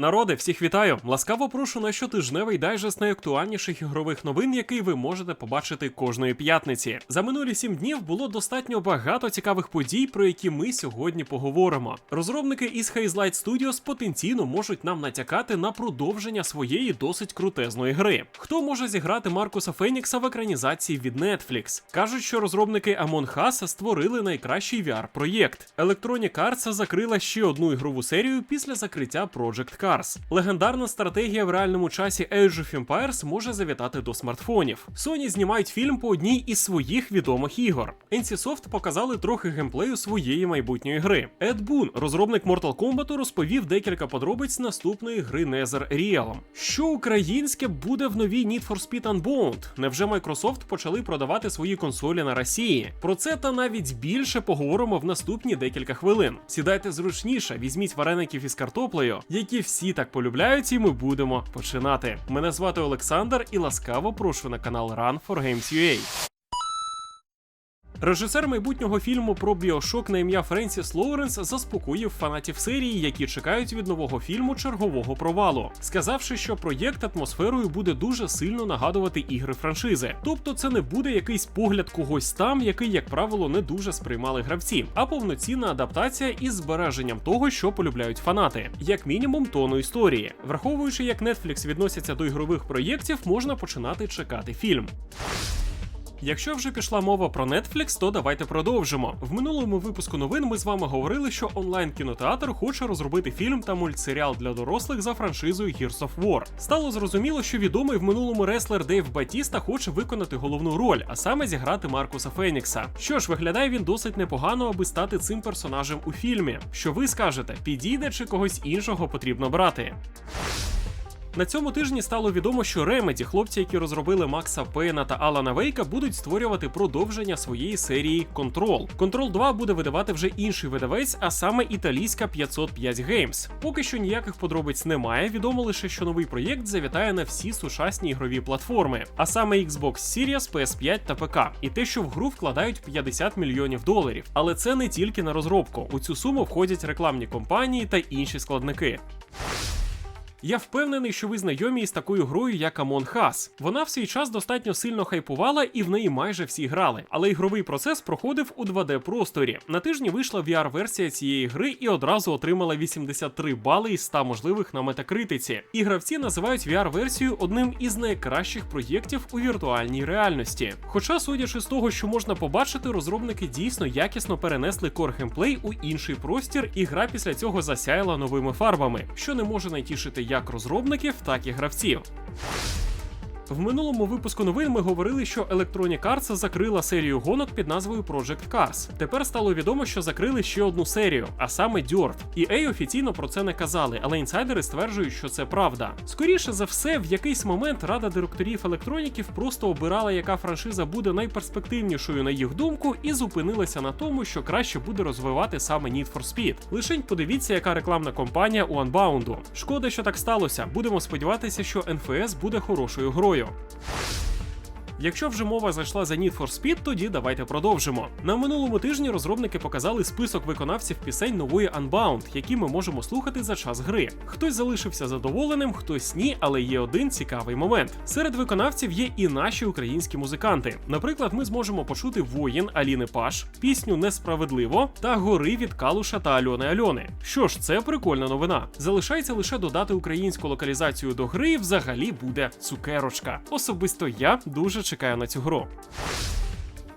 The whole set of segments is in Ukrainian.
Народи, всіх вітаю! Ласкаво прошу на щотижневий дайджест найактуальніших ігрових новин, який ви можете побачити кожної п'ятниці. За минулі сім днів було достатньо багато цікавих подій, про які ми сьогодні поговоримо. Розробники із Haze Light Studios потенційно можуть нам натякати на продовження своєї досить крутезної гри. Хто може зіграти Маркуса Фенікса в екранізації від Netflix? Кажуть, що розробники Among Us створили найкращий VR-проєкт. Electronic Arts закрила ще одну ігрову серію після закриття Project. Легендарна стратегія в реальному часі Age of Empires може завітати до смартфонів. Sony знімають фільм по одній із своїх відомих ігор. NCSoft показали трохи геймплею своєї майбутньої гри. Ед Бун, розробник Mortal Kombat, розповів декілька подробиць наступної гри Nether Realm. Що українське буде в новій Need for Speed Unbound? Невже Microsoft почали продавати свої консолі на Росії? Про це та навіть більше поговоримо в наступні декілька хвилин. Сідайте зручніше, візьміть вареників із картоплею, які всі так полюбляють, і ми будемо починати. Мене звати Олександр і ласкаво прошу на канал Run for Games UA. Режисер майбутнього фільму про біошок на ім'я Френсіс Лоуренс заспокоїв фанатів серії, які чекають від нового фільму чергового провалу, сказавши, що проєкт атмосферою буде дуже сильно нагадувати ігри франшизи. Тобто, це не буде якийсь погляд когось там, який, як правило, не дуже сприймали гравці, а повноцінна адаптація із збереженням того, що полюбляють фанати, як мінімум тону історії. Враховуючи, як Netflix відноситься до ігрових проєктів, можна починати чекати фільм. Якщо вже пішла мова про Netflix, то давайте продовжимо. В минулому випуску новин ми з вами говорили, що онлайн кінотеатр хоче розробити фільм та мультсеріал для дорослих за франшизою Gears of War. Стало зрозуміло, що відомий в минулому реслер Дейв Батіста хоче виконати головну роль, а саме зіграти Маркуса Фенікса. Що ж, виглядає він досить непогано, аби стати цим персонажем у фільмі. Що ви скажете, підійде чи когось іншого потрібно брати? На цьому тижні стало відомо, що Remedy, хлопці, які розробили Макса Пейна та Алана Вейка, будуть створювати продовження своєї серії Control. Control 2 буде видавати вже інший видавець, а саме італійська 505 Games. Поки що ніяких подробиць немає. Відомо лише, що новий проєкт завітає на всі сучасні ігрові платформи, а саме Xbox Series, PS5 та ПК. І те, що в гру вкладають 50 мільйонів доларів. Але це не тільки на розробку. У цю суму входять рекламні компанії та інші складники. Я впевнений, що ви знайомі із такою грою, як Among Us. Вона в свій час достатньо сильно хайпувала і в неї майже всі грали. Але ігровий процес проходив у 2D просторі. На тижні вийшла VR-версія цієї гри і одразу отримала 83 бали із 100 можливих на метакритиці. І гравці називають VR-версію одним із найкращих проєктів у віртуальній реальності. Хоча, судячи з того, що можна побачити, розробники дійсно якісно перенесли кор геймплей у інший простір, і гра після цього засяяла новими фарбами, що не може найтішити як розробників, так і гравців. В минулому випуску новин ми говорили, що Electronic Arts закрила серію гонок під назвою Project Cars. Тепер стало відомо, що закрили ще одну серію, а саме Dirt. EA офіційно про це не казали, але інсайдери стверджують, що це правда. Скоріше за все, в якийсь момент рада директорів електроніків просто обирала, яка франшиза буде найперспективнішою на їх думку, і зупинилася на тому, що краще буде розвивати саме Need for Speed. Лишень подивіться, яка рекламна кампанія у Unbound. Шкода, що так сталося. Будемо сподіватися, що NFS буде хорошою грою. Dziękuję. Якщо вже мова зайшла за Need for Speed, тоді давайте продовжимо. На минулому тижні розробники показали список виконавців пісень нової Unbound, які ми можемо слухати за час гри. Хтось залишився задоволеним, хтось ні, але є один цікавий момент. Серед виконавців є і наші українські музиканти. Наприклад, ми зможемо почути воїн Аліни Паш, пісню Несправедливо та гори від Калуша та Альони Альони. Що ж, це прикольна новина. Залишається лише додати українську локалізацію до гри, і взагалі буде цукерочка. Особисто я дуже чекаю на цю гру.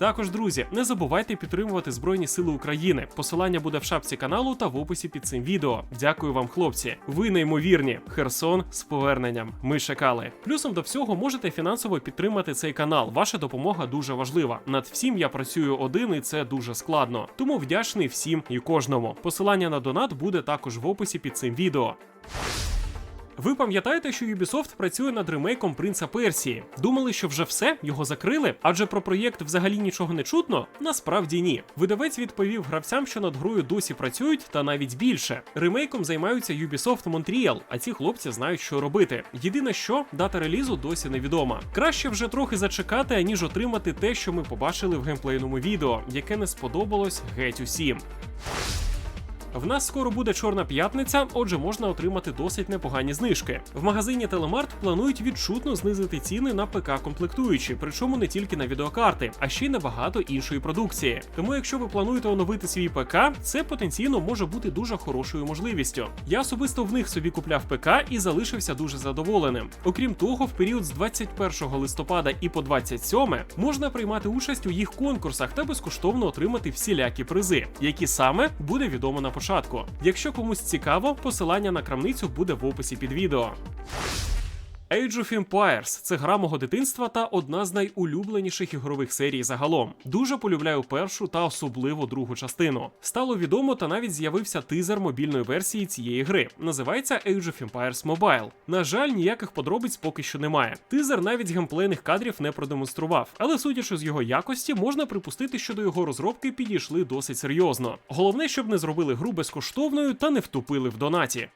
Також, друзі, не забувайте підтримувати Збройні Сили України. Посилання буде в шапці каналу та в описі під цим відео. Дякую вам, хлопці. Ви неймовірні. Херсон з поверненням. Ми чекали. Плюсом до всього можете фінансово підтримати цей канал. Ваша допомога дуже важлива. Над всім я працюю один, і це дуже складно. Тому вдячний всім і кожному. Посилання на донат буде також в описі під цим відео. Ви пам'ятаєте, що Ubisoft працює над ремейком Принца Персії? Думали, що вже все його закрили? Адже про проєкт взагалі нічого не чутно? Насправді ні. Видавець відповів гравцям, що над грою досі працюють, та навіть більше. Ремейком займаються Ubisoft Montreal, а ці хлопці знають, що робити. Єдине, що дата релізу досі невідома. Краще вже трохи зачекати, аніж отримати те, що ми побачили в геймплейному відео, яке не сподобалось геть усім. В нас скоро буде чорна п'ятниця, отже, можна отримати досить непогані знижки. В магазині Телемарт планують відчутно знизити ціни на ПК комплектуючі, причому не тільки на відеокарти, а ще й на багато іншої продукції. Тому, якщо ви плануєте оновити свій ПК, це потенційно може бути дуже хорошою можливістю. Я особисто в них собі купляв ПК і залишився дуже задоволеним. Окрім того, в період з 21 листопада і по 27 можна приймати участь у їх конкурсах та безкоштовно отримати всілякі призи, які саме буде відомо на початку. Якщо комусь цікаво, посилання на крамницю буде в описі під відео. Age of Empires – це гра мого дитинства та одна з найулюбленіших ігрових серій загалом. Дуже полюбляю першу та особливо другу частину. Стало відомо та навіть з'явився тизер мобільної версії цієї гри. Називається Age of Empires Mobile. На жаль, ніяких подробиць поки що немає. Тизер навіть геймплейних кадрів не продемонстрував, але судячи з його якості, можна припустити, що до його розробки підійшли досить серйозно. Головне, щоб не зробили гру безкоштовною та не втупили в донаті.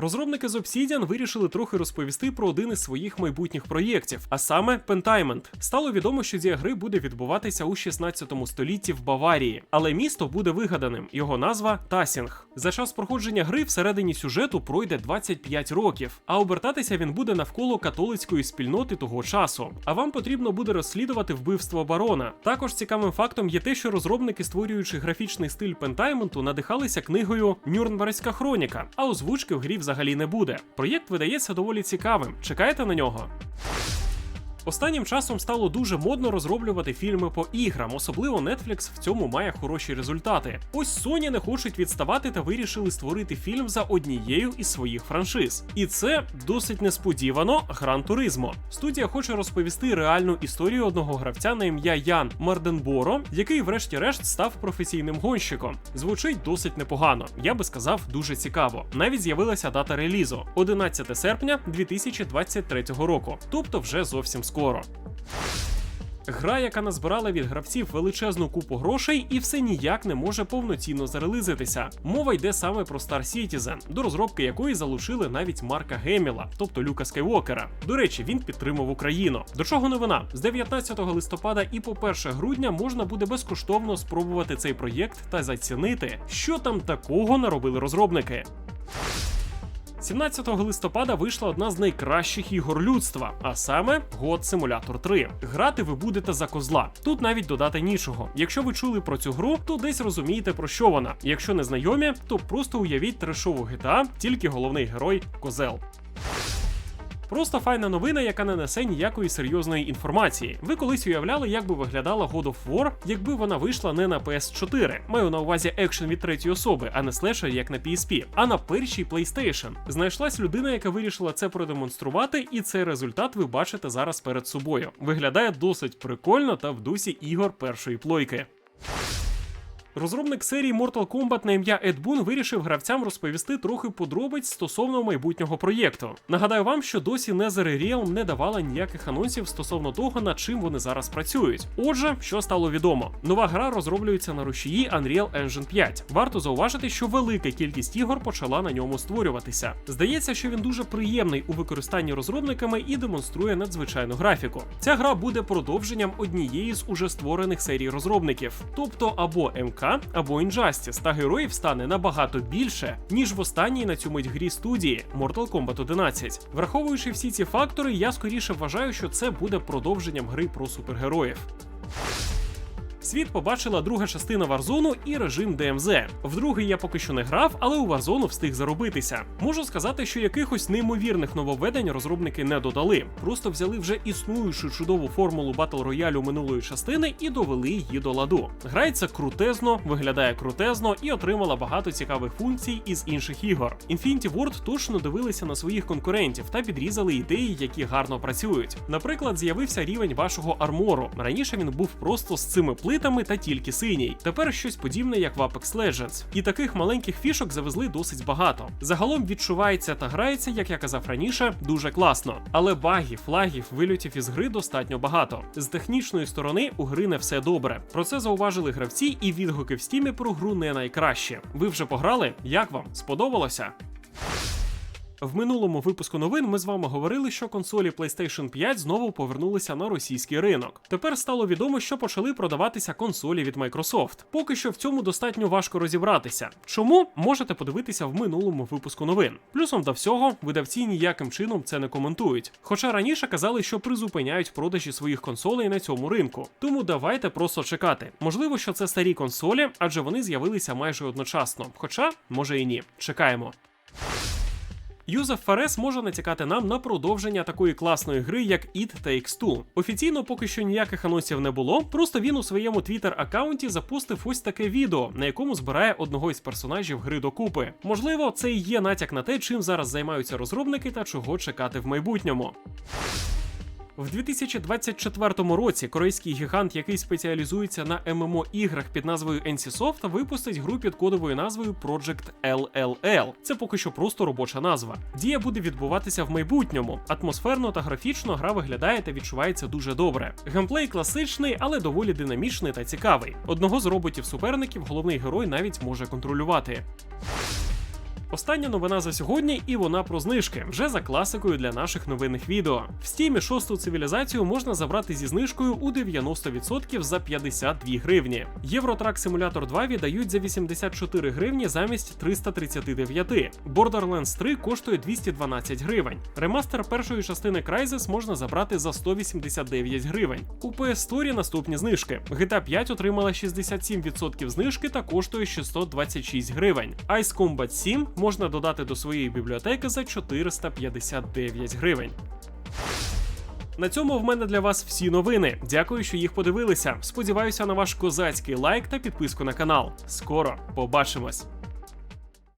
Розробники з Obsidian вирішили трохи розповісти про один із своїх майбутніх проєктів, а саме Pentiment. Стало відомо, що дія гри буде відбуватися у 16 столітті в Баварії, але місто буде вигаданим. Його назва Тасінг. За час проходження гри всередині сюжету пройде 25 років, а обертатися він буде навколо католицької спільноти того часу. А вам потрібно буде розслідувати вбивство барона. Також цікавим фактом є те, що розробники, створюючи графічний стиль Пентайменту, надихалися книгою Нюрнберзька хроніка, а озвучки в грі взагалі не буде. Проєкт видається доволі цікавим. Чекайте на нього? Останнім часом стало дуже модно розроблювати фільми по іграм, особливо Netflix в цьому має хороші результати. Ось Sony не хочуть відставати та вирішили створити фільм за однією із своїх франшиз. І це досить несподівано Гран Туризмо. Студія хоче розповісти реальну історію одного гравця на ім'я Ян Марденборо, який, врешті-решт, став професійним гонщиком. Звучить досить непогано, я би сказав, дуже цікаво. Навіть з'явилася дата релізу 11 серпня 2023 року, тобто вже зовсім скоро. Гра, яка назбирала від гравців величезну купу грошей, і все ніяк не може повноцінно зарелизитися. Мова йде саме про Star Citizen, до розробки якої залучили навіть Марка Геміла, тобто Люка Скайвокера. До речі, він підтримав Україну. До чого новина? З 19 листопада і по 1 грудня можна буде безкоштовно спробувати цей проєкт та зацінити, що там такого наробили розробники. 17 листопада вийшла одна з найкращих ігор людства, а саме God Simulator 3. Грати ви будете за козла. Тут навіть додати нічого. Якщо ви чули про цю гру, то десь розумієте про що вона. Якщо не знайомі, то просто уявіть трешову GTA, тільки головний герой козел. Просто файна новина, яка не несе ніякої серйозної інформації. Ви колись уявляли, як би виглядала God of War, якби вона вийшла не на PS4. Маю на увазі екшен від третьої особи, а не слешер, як на PSP, а на першій PlayStation. Знайшлась людина, яка вирішила це продемонструвати, і цей результат ви бачите зараз перед собою. Виглядає досить прикольно та в дусі ігор першої плойки. Розробник серії Mortal Kombat на ім'я Ед Бун вирішив гравцям розповісти трохи подробиць стосовно майбутнього проєкту. Нагадаю вам, що досі Netherrealm не давала ніяких анонсів стосовно того, над чим вони зараз працюють. Отже, що стало відомо, нова гра розроблюється на рушії Unreal Engine 5. Варто зауважити, що велика кількість ігор почала на ньому створюватися. Здається, що він дуже приємний у використанні розробниками і демонструє надзвичайну графіку. Ця гра буде продовженням однієї з уже створених серій розробників, тобто або МК або Injustice, та героїв стане набагато більше, ніж в останній на цю мить грі студії Mortal Kombat 11. Враховуючи всі ці фактори, я скоріше вважаю, що це буде продовженням гри про супергероїв. Світ побачила друга частина Warzone і режим DMZ. В другий я поки що не грав, але у Warzone встиг заробитися. Можу сказати, що якихось неймовірних нововведень розробники не додали, просто взяли вже існуючу чудову формулу батл роялю минулої частини і довели її до ладу. Грається крутезно, виглядає крутезно і отримала багато цікавих функцій із інших ігор. Infinity Ward точно дивилися на своїх конкурентів та підрізали ідеї, які гарно працюють. Наприклад, з'явився рівень вашого армору. Раніше він був просто з цими плитами та тільки синій. Тепер щось подібне, як в Apex Legends. І таких маленьких фішок завезли досить багато. Загалом відчувається та грається, як я казав раніше, дуже класно. Але багів, флагів, вильотів із гри достатньо багато. З технічної сторони у гри не все добре. Про це зауважили гравці, і відгуки в стімі про гру не найкраще. Ви вже пограли? Як вам? Сподобалося? В минулому випуску новин ми з вами говорили, що консолі PlayStation 5 знову повернулися на російський ринок. Тепер стало відомо, що почали продаватися консолі від Microsoft. Поки що в цьому достатньо важко розібратися. Чому можете подивитися в минулому випуску новин? Плюсом до всього, видавці ніяким чином це не коментують. Хоча раніше казали, що призупиняють продажі своїх консолей на цьому ринку. Тому давайте просто чекати. Можливо, що це старі консолі, адже вони з'явилися майже одночасно. Хоча, може і ні. Чекаємо. Юзеф Фарес може натякати нам на продовження такої класної гри, як It Takes Two. Офіційно поки що ніяких анонсів не було. Просто він у своєму твіттер аккаунті запустив ось таке відео, на якому збирає одного із персонажів гри докупи. Можливо, це і є натяк на те, чим зараз займаються розробники та чого чекати в майбутньому. В 2024 році корейський гігант, який спеціалізується на ММО іграх під назвою NCSoft, випустить гру під кодовою назвою Project LLL. Це поки що просто робоча назва. Дія буде відбуватися в майбутньому. Атмосферно та графічно гра виглядає та відчувається дуже добре. Геймплей класичний, але доволі динамічний та цікавий. Одного з роботів суперників головний герой навіть може контролювати. Остання новина за сьогодні, і вона про знижки вже за класикою для наших новинних відео. В стімі шосту цивілізацію можна забрати зі знижкою у 90% за 52 гривні. Євротрак Simulator 2 віддають за 84 гривні замість 339. Borderlands 3 коштує 212 гривень. Ремастер першої частини Crysis можна забрати за 189 гривень. У PS Store наступні знижки. GTA 5 отримала 67% знижки та коштує 626 гривень. Ice Combat 7 можна додати до своєї бібліотеки за 459 гривень. На цьому в мене для вас всі новини. Дякую, що їх подивилися. Сподіваюся на ваш козацький лайк та підписку на канал. Скоро побачимось!